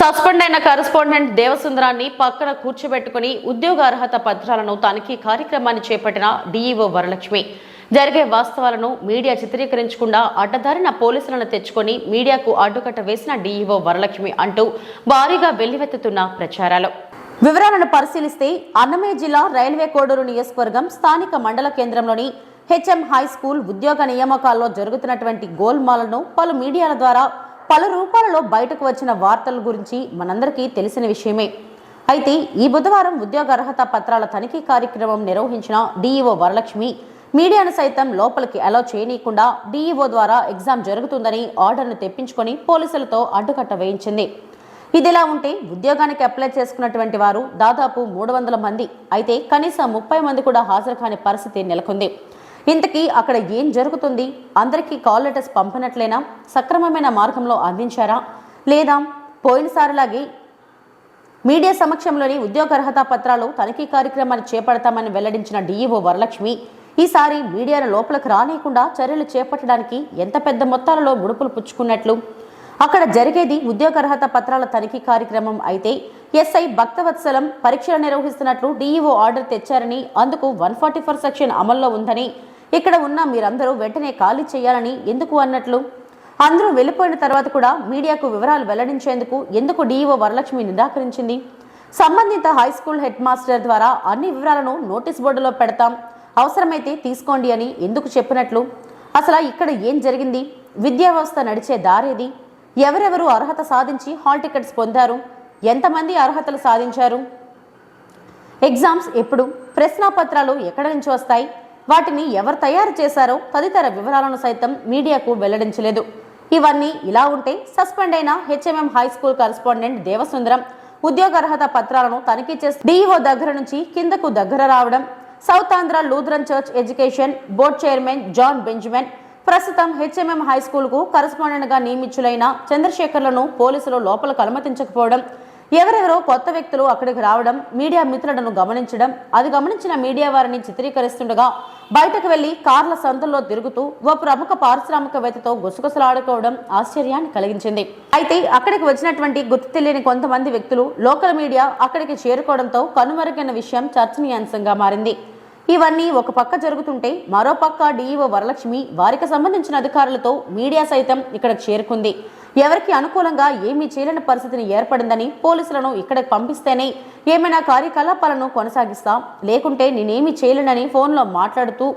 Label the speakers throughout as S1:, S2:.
S1: Suspend అయిన correspondent దేవసుందరాన్ని పక్కన కూర్చోబెట్టుకుని ఉద్యోగ అర్హత పత్రాలను తనిఖీ కార్యక్రమాన్ని చేపట్టిన డీఈఓ వరలక్ష్మి. జరిగే వాస్తవాలను మీడియా చిత్రీకరించకుండా అడ్డదారిన పోలీసులను తెచ్చుకొని మీడియాకు అడ్డుకట్ట వేసిన డీఈఓ వరలక్ష్మి అంటూ భారీగా వెల్లువెత్తుతున్న ప్రచారాలు. వివరాలను పరిశీలిస్తే అన్నమయ్య జిల్లా రైల్వే కోడూరు నియోజకవర్గం స్థానిక మండల కేంద్రంలోని హెచ్ఎం హై స్కూల్ ఉద్యోగ నియామకాల్లో జరుగుతున్నటువంటి గోల్మాలను పలు మీడియాల ద్వారా పలు రూపాలలో బయటకు వచ్చిన వార్తల గురించి మనందరికీ తెలిసిన విషయమే. అయితే ఈ బుధవారం ఉద్యోగ అర్హత పత్రాల తనిఖీ కార్యక్రమం నిర్వహించిన డీఈఓ వరలక్ష్మి మీడియాను సైతం లోపలికి అలో చేయనీయకుండా డీఈఓ ద్వారా ఎగ్జామ్ జరుగుతుందని ఆర్డర్ను తెప్పించుకొని పోలీసులతో అడ్డుకట్ట వేయించింది. ఇదిలా ఉంటే ఉద్యోగానికి అప్లై చేసుకున్నటువంటి వారు దాదాపు మూడు వందల మంది. అయితే కనీసం ముప్పై మంది కూడా హాజరు కాని పరిస్థితి నెలకొంది. ఇంతకీ అక్కడ ఏం జరుగుతుంది? అందరికీ కాల్ లెటర్స్ పంపినట్లేనా? సక్రమమైన మార్గంలో అందించారా? లేదా పోయినసారిలాగే మీడియా సమక్షంలోని ఉద్యోగ అర్హత పత్రాలు తనిఖీ కార్యక్రమాన్ని చేపడతామని వెల్లడించిన డీఈఓ వరలక్ష్మి ఈసారి మీడియాను లోపలికి రానియకుండా చర్యలు చేపట్టడానికి ఎంత పెద్ద మొత్తాలలో ముడుపులు పుచ్చుకున్నట్లు? అక్కడ జరిగేది ఉద్యోగ అర్హత పత్రాల తనిఖీ కార్యక్రమం అయితే ఎస్ఐ భక్తవత్సలం పరీక్షలు నిర్వహిస్తున్నట్లు డీఈఓ ఆర్డర్ తెచ్చారని అందుకు వన్ ఫార్టీ ఫోర్ సెక్షన్ అమల్లో ఉందని ఇక్కడ ఉన్న మీరందరూ వెంటనే ఖాళీ చేయాలని ఎందుకు అన్నట్లు? అందరూ వెళ్ళిపోయిన తర్వాత కూడా మీడియాకు వివరాలు వెల్లడించేందుకు ఎందుకు డీఈఓ వరలక్ష్మి నిరాకరించింది? సంబంధిత హై స్కూల్ హెడ్ మాస్టర్ ద్వారా అన్ని వివరాలను నోటీస్ బోర్డులో పెడతాం. అవసరమైతే తీసుకోండి అని ఎందుకు చెప్పినట్లు? అసలు ఇక్కడ ఏం జరిగింది? విద్యా వ్యవస్థ నడిచే దారేది? ఎవరెవరు అర్హత సాధించి హాల్ టికెట్స్ పొందారు? ఎంతమంది అర్హతలు సాధించారు? ఎగ్జామ్స్ ఎప్పుడు? ప్రశ్నాపత్రాలు ఎక్కడి నుంచి వస్తాయి? వాటిని ఎవరు తయారు చేశారో తదితర వివరాలను సైతం మీడియాకు వెల్లడించలేదు. ఇవన్నీ ఇలా ఉంటే సస్పెండ్ అయిన HMM high school correspondent Devasundaram ఉద్యోగర్హత పత్రాలను తనిఖీ చేసి డీఈఓ దగ్గర నుంచి కిందకు దగ్గర రావడం south Andhra Lutheran church education board chairman John Benjamin ప్రస్తుతం హెచ్ఎంఎం హై స్కూల్కు కరెస్పాండెంట్గా నియమితులైన చంద్రశేఖర్లను పోలీసులు లోపలకు అనుమతించకపోవడం ఎవరెవరో కొత్త వ్యక్తులు అక్కడికి రావడం మీడియా మిత్రులను గమనించడం అది గమనించిన మీడియా వారిని చిత్రీకరిస్తుండగా బయటకు వెళ్ళి కార్ల సంతల్లో తిరుగుతూ ఓ ప్రముఖ పారిశ్రామికవేత్తతో గుసగుసలాడుకోవడం ఆశ్చర్యాన్ని కలిగించింది. అయితే అక్కడికి వచ్చినటువంటి గుర్తు తెలియని కొంతమంది వ్యక్తులు లోకల్ మీడియా అక్కడికి చేరుకోవడంతో కనుమరుగైన విషయం చర్చనీయాంశంగా మారింది. ఇవన్నీ ఒక పక్క జరుగుతుంటే మరో పక్క డీఈఓ వరలక్ష్మి వారికి సంబంధించిన అధికారులతో మీడియా సైతం ఇక్కడ చేరుకుంది. ఎవరికి అనుకూలంగా ఏమీ చేయలేని పరిస్థితిని ఏర్పడిందని పోలీసులను ఇక్కడికి పంపిస్తేనే ఏమైనా కార్యకలాపాలను కొనసాగిస్తాం. లేకుంటే నేనేమీ చేయలేనని ఫోన్లో మాట్లాడుతూ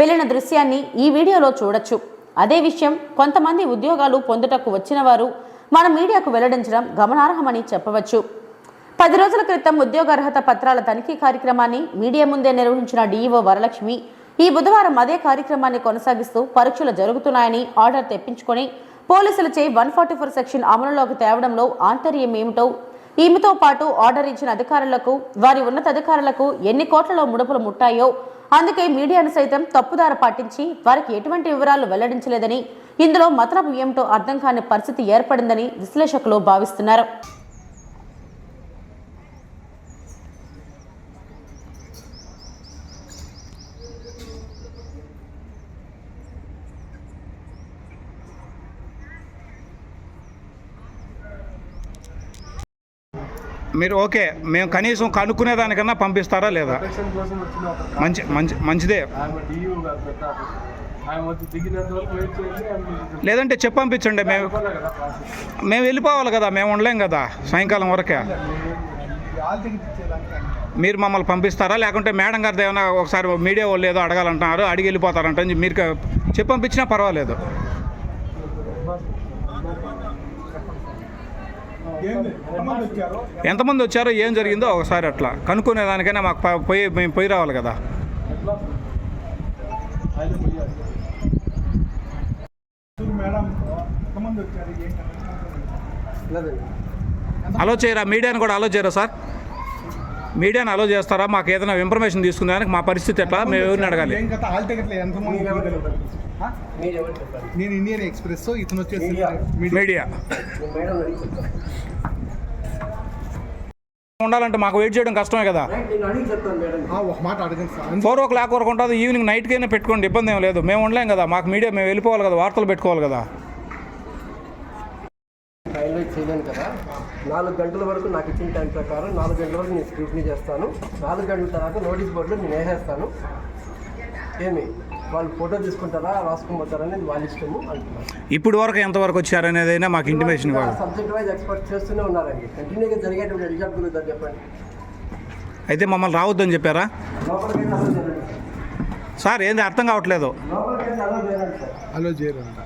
S1: వెళ్ళిన దృశ్యాన్ని ఈ వీడియోలో చూడొచ్చు. అదే విషయం కొంతమంది ఉద్యోగాలు పొందుటకు వచ్చిన వారు మన మీడియాకు వెల్లడించడం గమనార్హమని చెప్పవచ్చు. పది రోజుల క్రితం ఉద్యోగ అర్హత పత్రాల తనిఖీ కార్యక్రమాన్ని మీడియా ముందే నిర్వహించిన డీఈఓ వరలక్ష్మి ఈ బుధవారం అదే కార్యక్రమాన్ని కొనసాగిస్తూ పరీక్షలు జరుగుతున్నాయని ఆర్డర్ తెప్పించుకొని పోలీసులచే వన్ ఫార్టీ ఫోర్ సెక్షన్ అమలులోకి తేవడంలో ఆంతర్యం ఏమిటో ఈమెతో పాటు ఆర్డర్ ఇచ్చిన అధికారులకు వారి ఉన్నతాధికారులకు ఎన్ని కోట్లలో ముడుపులు ముట్టాయో అందుకే మీడియాను సైతం తప్పుదార పాటించి వారికి ఎటువంటి వివరాలు వెల్లడించలేదని ఇందులో మతలబు ఏమిటో అర్థం కాని పరిస్థితి ఏర్పడిందని విశ్లేషకులు భావిస్తున్నారు.
S2: మీరు ఓకే మేము కనీసం కనుక్కునే దానికన్నా పంపిస్తారా లేదా? మంచి మంచి మంచిదే. లేదంటే చెప్పి పంపించండి మేము. మేము వెళ్ళిపోవాలి కదా మేము ఉండలేం కదా సాయంకాలం వరకే. మీరు మమ్మల్ని పంపిస్తారా? లేకుంటే మేడం గారిది ఏమైనా ఒకసారి మీడియా వాళ్ళు ఏదో అడగాలంటున్నారు అడిగి వెళ్ళిపోతారంట మీరు చెప్పి పంపించినా పర్వాలేదు. ఎంతమంది వచ్చారో? ఏం జరిగిందో ఒకసారి అట్లా కనుక్కునే దానికైనా మాకు పోయి మేము పోయి రావాలి కదా. అలో చేయరా మీడియాని కూడా అలో చేయరా సార్? మీడియాని అలో చేస్తారా? మాకు ఏదైనా ఇన్ఫర్మేషన్ తీసుకునేదానికి మా పరిస్థితి ఎట్లా? మేము ఎవరిని అడగాలి?
S3: నేను ఇండియన్ ఎక్స్ప్రెస్ ఇతను వచ్చేసి మీడియా.
S2: ఉండాలంటే మాకు వెయిట్ చేయడం కష్టమే కదా.
S3: ఆ, ఒక మాట అడగండి సార్.
S2: ఫోర్ ఓ క్లాక్ వరకు ఉంటుంది. ఈవినింగ్ నైట్కైనా పెట్టుకోండి. ఇబ్బంది ఏం లేదు. మేము ఉండలేం కదా. మాకు మీడియా మేము వెళ్ళిపోవాలి కదా. వార్తలు పెట్టుకోవాలి కదా.
S4: హైలైట్ చేయలేను కదా. నాలుగు గంటల వరకు నాకు ఇచ్చిన టైం ప్రకారం నాలుగు గంటల వరకు నేను స్క్రూటినీ చేస్తాను. నాలుగు గంటల తర్వాత నోటీస్ బోర్డులో నేను వేసేస్తాను. ఏమి? వాళ్ళు ఫోటో తీసుకుంటారా రాసుకుపోతారా అనేది వాళ్ళ ఇష్టము అంటున్నారు.
S2: ఇప్పుడు వరకు ఎంతవరకు వచ్చారనేది అయినా మాకు ఇంటిమేషన్ ఇవ్వాలి.
S4: సబ్జెక్ట్ వైజ్ ఎక్స్పర్ట్ చేస్తూనే ఉన్నారండి. కంటిన్యూగా జరిగేటువంటి రిజల్ట్ గురించి చెప్పండి.
S2: అయితే మమ్మల్ని రావద్దని చెప్పారా? సార్ ఏంది అర్థం కావట్లేదు.
S3: అలో చేయరంట